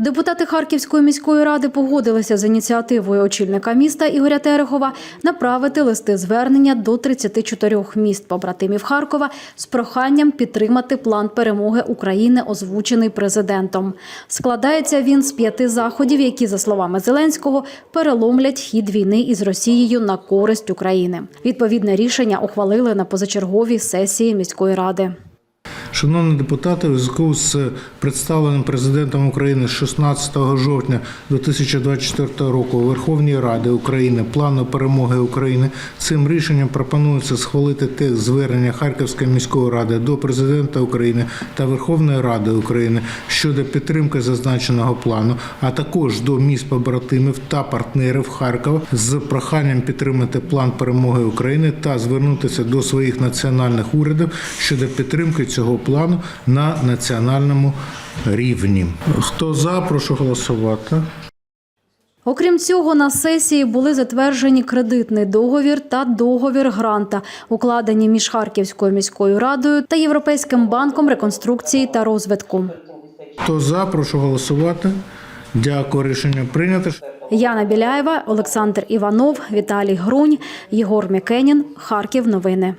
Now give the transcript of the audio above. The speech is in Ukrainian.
Депутати Харківської міської ради погодилися з ініціативою очільника міста Ігоря Терехова направити листи звернення до 34 міст побратимів Харкова з проханням підтримати план перемоги України, озвучений президентом. Складається він з п'яти заходів, які, за словами Зеленського, переломлять хід війни із Росією на користь України. Відповідне рішення ухвалили на позачерговій сесії міської ради. Шановні депутати, у зв'язку з представленим президентом України 16 жовтня 2024 року Верховній Ради України плану перемоги України цим рішенням пропонується схвалити текст звернення Харківської міської ради до президента України та Верховної Ради України щодо підтримки зазначеного плану, а також до міст побратимів та партнерів Харкова з проханням підтримати план перемоги України та звернутися до своїх національних урядів щодо підтримки цього плану на національному рівні. Хто за, прошу голосувати. Окрім цього, на сесії були затверджені кредитний договір та договір гранта, укладені між Харківською міською радою та Європейським банком реконструкції та розвитку. Хто за, прошу голосувати. Дякую, рішення прийнято. Яна Біляєва, Олександр Іванов, Віталій Грунь, Єгор Мікенін. Харків. Новини.